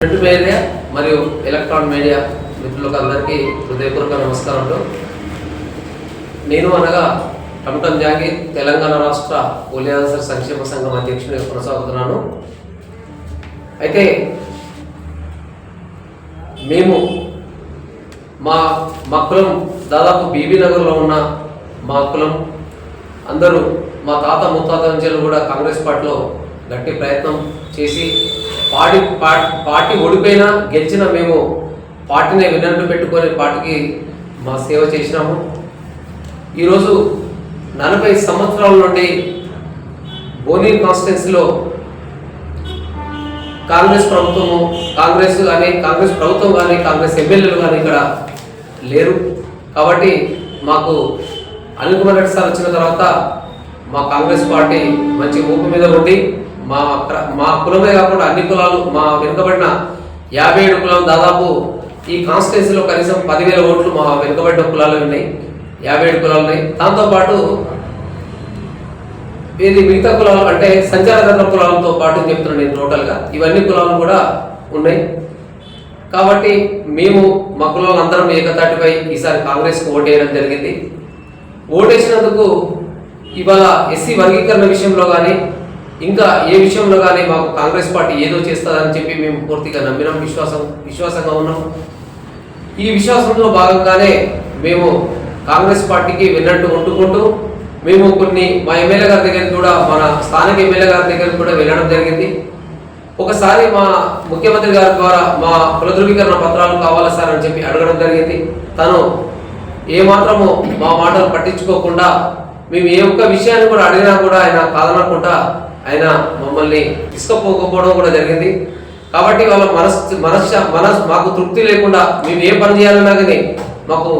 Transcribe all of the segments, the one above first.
Media మరియు electron media మిత్రులకు అందరికీ హృదయపూర్వక నమస్కారాలు నేను అనగా టమటం జాగీర్ తెలంగాణ రాష్ట్ర ఉలియాసర్ సంక్షేమ సంఘం అధ్యక్షుడిగా కొనసాగుతున్నాను. అయితే మేము మా మా కులం దాదాపు బీబీ నగర్లో ఉన్న మా కులం. అందరూ మా తాత ముత్తాత నుంచి కూడా కాంగ్రెస్ పార్టీలో గట్టి ప్రయత్నం చేసి పార్టీ పార్టీ ఓడిపోయినా గెలిచినా మేము పార్టీని విన్నట్టు పెట్టుకొని పార్టీకి మా సేవ చేసినాము. ఈరోజు నలభై సంవత్సరాల నుండి బోనీ కాన్స్టిట్యున్సీలో కాంగ్రెస్ ప్రభుత్వము కాంగ్రెస్ కానీ కాంగ్రెస్ ప్రభుత్వం కానీ కాంగ్రెస్ ఎమ్మెల్యేలు కానీ ఇక్కడ లేరు. కాబట్టి మాకు అనిల్ కుమార్ రెడ్డి సార్ వచ్చిన తర్వాత మా కాంగ్రెస్ పార్టీ మంచి ఊపు మీద ఉండి మా మా కులమే కాకుండా అన్ని కులాలు మా వెనుకబడిన యాభై ఏడు కులం దాదాపు ఈ కాన్స్టిట్యున్సీలో కనీసం పదివేల ఓట్లు మా వెనుకబడిన కులాలు ఉన్నాయి. యాభై ఏడు కులాలు ఉన్నాయి. దాంతోపాటు ఇది మిగతా కులాలు అంటే సంచారధర్మ కులాలతో పాటు చెప్తున్నాను నేను టోటల్గా. ఇవన్నీ కులాలు కూడా ఉన్నాయి. కాబట్టి మేము మా కులాలు అందరం ఏకతాటిపై ఈసారి కాంగ్రెస్కి ఓటేయడం జరిగింది. ఓటేసినందుకు ఇవాళ ఎస్సీ వర్గీకరణ విషయంలో కానీ ఇంకా ఏ విషయంలో కానీ మాకు కాంగ్రెస్ పార్టీ ఏదో చేస్తుందని చెప్పి మేము పూర్తిగా నమ్మినాం విశ్వాసం విశ్వాసంగా ఉన్నాం. ఈ విశ్వాసంలో భాగంగానే మేము కాంగ్రెస్ పార్టీకి విన్నట్టు ఉంటుకుంటూ మేము కొన్ని మా ఎమ్మెల్యే గారి దగ్గరికి కూడా మన స్థానిక ఎమ్మెల్యే గారి దగ్గరికి కూడా వెళ్ళడం జరిగింది. ఒకసారి మా ముఖ్యమంత్రి గారి ద్వారా మా కుల ధృవీకరణ పత్రాలు కావాలా సార్ అని చెప్పి అడగడం జరిగింది. తను ఏమాత్రము మా మాటలు పట్టించుకోకుండా మేము ఏ ఒక్క విషయాన్ని కూడా అడిగినా కూడా ఆయన కాదనకుండా ఆయన మమ్మల్ని తీసుకుపోకపోవడం కూడా జరిగింది. కాబట్టి వాళ్ళ మనస్ మనస్ మనస్ మాకు తృప్తి లేకుండా మేము ఏ పని చేయాలన్నా కానీ మాకు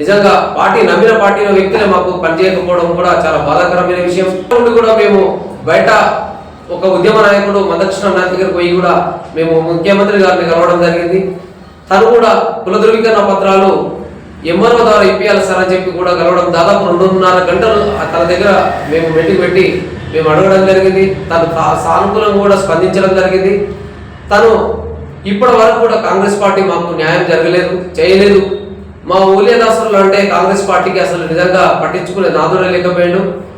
నిజంగా పార్టీ నమ్మిన పార్టీలో వ్యక్తులే మాకు పనిచేయకపోవడం కూడా చాలా బాధాకరమైన విషయం. నుండి కూడా మేము బయట ఒక ఉద్యమ నాయకుడు మదకృష్ణ నాయక్ దగ్గరికి పోయి కూడా మేము ముఖ్యమంత్రి గారిని కలవడం జరిగింది. తను కూడా కుల ధృవీకరణ పత్రాలు ఎంఆర్ఓ ద్వారా ఇప్పియాలి సార్ అని చెప్పి కూడా కలవడం దాదాపు రెండున్నర గంటలు తన దగ్గర మేము మీటింగ్ పెట్టి మేము అడగడం జరిగింది. తను తా- సానుకూలంగా కూడా స్పందించడం జరిగింది. తను ఇప్పటి వరకు కూడా కాంగ్రెస్ పార్టీ మాకు న్యాయం జరగలేదు చేయలేదు. మా ఊలియదాసులు అంటే కాంగ్రెస్ పార్టీకి అసలు నిజంగా పట్టించుకునే నాదుడే లేకపోయాడు.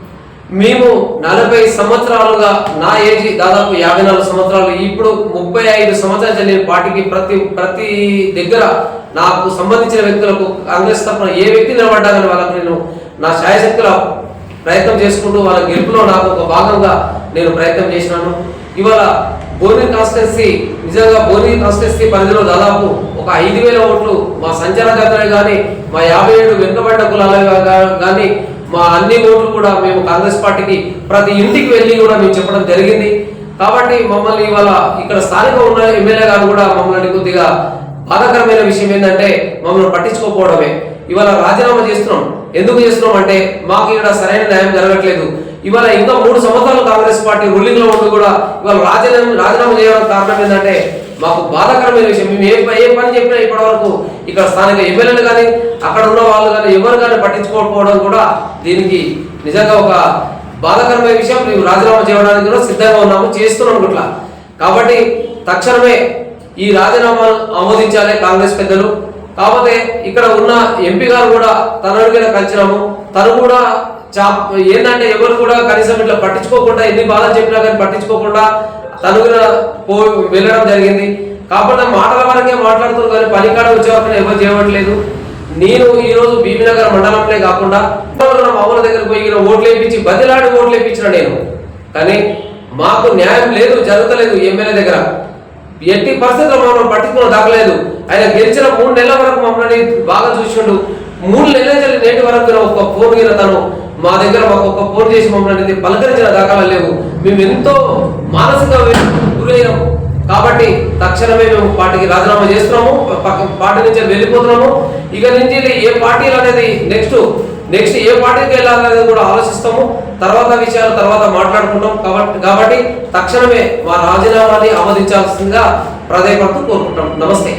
మేము నలభై సంవత్సరాలుగా నా ఏజ్ దాదాపు యాభై నాలుగు సంవత్సరాలు. ఇప్పుడు ముప్పై ఐదు సంవత్సరాలు నేను పార్టీకి ప్రతి ప్రతి దగ్గర నాకు సంబంధించిన వ్యక్తులకు కాంగ్రెస్ తరఫున ఏ వ్యక్తి నిలబడ్డా వాళ్ళకి వాళ్ళకు నేను నా శాయశక్తుల ప్రయత్నం చేసుకుంటూ వాళ్ళ గెలుపులో నాకు ఒక భాగంగా నేను ప్రయత్నం చేసినాను. ఇవాళ బోని కాన్స్టిట్యున్సీ నిజంగా బోని కాన్స్టిట్యున్సీ పరిధిలో దాదాపు ఒక ఐదు వేల ఓట్లు మా సంచార జాతర కానీ మా యాభై ఏడు వెనుకబడ్డ కులాల కానీ మా అన్ని ఓట్లు కూడా మేము కాంగ్రెస్ పార్టీకి ప్రతి ఇంటికి వెళ్ళి కూడా మేము చెప్పడం జరిగింది. కాబట్టి మమ్మల్ని ఇవాళ ఇక్కడ స్థానిక ఉన్న ఎమ్మెల్యే గారు కూడా మమ్మల్ని కొద్దిగా బాధాకరమైన విషయం ఏంటంటే మమ్మల్ని పట్టించుకోకపోవడమే. ఇవాళ రాజీనామా చేస్తున్నాం. ఎందుకు చేస్తున్నాం అంటే మాకు ఇక్కడ సరైన న్యాయం జరగట్లేదు. ఇవాళ ఇంకా మూడు సంవత్సరాలు కాంగ్రెస్ పార్టీ రూలింగ్లో ఉండి కూడా ఇవాళ రాజీనామా రాజీనామా చేయడానికి కారణం ఏంటంటే మాకు బాధాకరమైన విషయం. మేము ఏ ఏ పని చెప్పినా ఇప్పటి వరకు ఇక్కడ స్థానిక ఎమ్మెల్యేలు కానీ అక్కడ ఉన్న వాళ్ళు కానీ ఎవరు కానీ పట్టించుకోకపోవడం కూడా దీనికి నిజంగా ఒక బాధాకరమైన విషయం. మేము రాజీనామా చేయడానికి కూడా సిద్ధంగా ఉన్నాము చేస్తున్నాం ఇట్లా. కాబట్టి తక్షణమే ఈ రాజీనామాను ఆమోదించాలి కాంగ్రెస్ పెద్దలు. కాకపోతే ఇక్కడ ఉన్న ఎంపీ గారు కూడా తన అడిగిన కలిసినాము. తను కూడా చా ఏంటంటే ఎవరు కూడా కనీసం ఇట్లా పట్టించుకోకుండా ఎన్ని బాధలు చెప్పినా కానీ పట్టించుకోకుండా తను పో వెళ్ళడం జరిగింది. కాకపోతే మాటల వరకే మాట్లాడుతున్నారు కానీ పనికాడ వచ్చే ఎవరు చేయట్లేదు. నేను ఈ రోజు భీమినగర్ మండలంలో కాకుండా మామూల మా దగ్గర పోయి ఓట్లు వేయించి బదిలాడి ఓట్లు వేయించిన నేను. కానీ మాకు న్యాయం లేదు జరుగుతలేదు ఎమ్మెల్యే దగ్గర. ఎట్టి పరిస్థితుల్లో మమ్మల్ని పట్టించుకున్న దాకలేదు ఆయన గెలిచిన మూడు నెలల వరకు మమ్మల్ని బాగా చూసిండు. మూడు నెలల నుంచి నేటి వరకు ఒక ఫోన్ మీద తను మా దగ్గర మాకు ఒక ఫోన్ చేసి మమ్మల్ని పలకరించిన దాఖలా లేవు. మేము ఎంతో మానసిక గురైనాం కాబట్టి తక్షణమే మేము పార్టీకి రాజీనామా చేస్తున్నాము. పక్క పార్టీ నుంచి వెళ్ళిపోతున్నాము. ఇక నుంచి ఏ పార్టీలు అనేది నెక్స్ట్ నెక్స్ట్ ఏ పార్టీకి వెళ్ళాలనేది కూడా ఆలోచిస్తాము. తర్వాత విషయాలు తర్వాత మాట్లాడుకుంటాం. కాబట్టి కాబట్టి తక్షణమే మా రాజీనామాని ఆమోదించాల్సిందిగా ప్రాధాన్యపడుతూ కోరుకుంటాం నమస్తే.